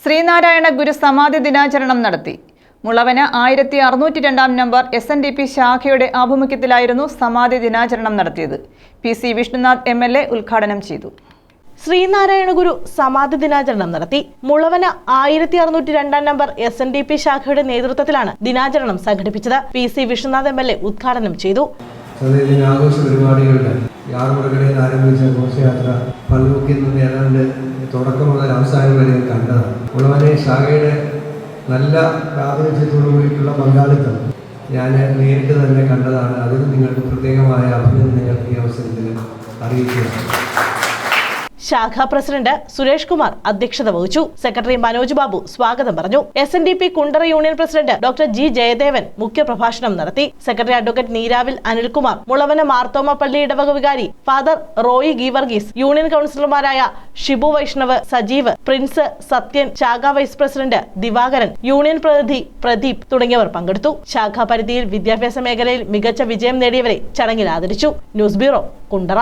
ശ്രീനാരായണ ഗുരു സമാധി ദിനാചരണം നടത്തി. മുളവന് ആയിരത്തി അറുന്നൂറ്റി രണ്ടാം number S N D P ശാഖയുടെ ആഭിമുഖ്യത്തിലായിരുന്നു സമാധി ദിനാചരണം നടത്തിയത്. P C Vishnunath M L A ഉദ്ഘാടനം ചെയ്തു. ശ്രീനാരായണ ഗുരു സമാധി ദിനാചരണം നടത്തി. മുളവന ആയിരത്തി അറുന്നൂറ്റി രണ്ടാം number S N D P ശാഖയുടെ നേതൃത്വത്തിലാണ് ദിനാചരണം സംഘടിപ്പിച്ചത്. P C Viswanath M L A ഉദ്ഘാടനം ചെയ്തു. ആഘോഷ പരിപാടികളുടെ യാറുമുറകളിൽ ആരംഭിച്ച ഘോഷയാത്ര പള്ളുമുക്കിൽ നിന്ന് ഏതാണ്ട് തുടക്കം മുതൽ അവസാനം വരെ കണ്ടതാണ്. ഉളവനെ ശാഖയുടെ നല്ല പ്രാതിനിധ്യത്തോടു കൂടിയിട്ടുള്ള പങ്കാളിത്തം ഞാൻ നേരിട്ട് തന്നെ കണ്ടതാണ്. അതിന് നിങ്ങൾക്ക് പ്രത്യേകമായ അഭിനന്ദനങ്ങൾ ഈ അവസരത്തിൽ അറിയിക്കുകയാണ്. ശാഖാ പ്രസിഡന്റ് സുരേഷ് കുമാർ അധ്യക്ഷത വഹിച്ചു. സെക്രട്ടറി മനോജ് ബാബു സ്വാഗതം പറഞ്ഞു. S N D P Kundara union president doctor G Jayadevan മുഖ്യപ്രഭാഷണം നടത്തി. സെക്രട്ടറി അഡ്വക്കേറ്റ് നീരാവിൽ അനിൽകുമാർ മുളവന മാർത്തോമ പള്ളി ഇടവക വികാരി ഫാദർ റോയി ഗീവർഗീസ് യൂണിയൻ കൗൺസിലർമാരായ ഷിബു വൈഷ്ണവ് സജീവ് പ്രിൻസ് സത്യൻ ശാഖാ വൈസ് പ്രസിഡന്റ് ദിവാകരൻ യൂണിയൻ പ്രതിനിധി പ്രദീപ് തുടങ്ങിയവർ പങ്കെടുത്തു. ശാഖാ പരിധിയിൽ വിദ്യാഭ്യാസ മേഖലയിൽ മികച്ച വിജയം നേടിയവരെ ചടങ്ങിൽ ആദരിച്ചു. News bureau Kundara.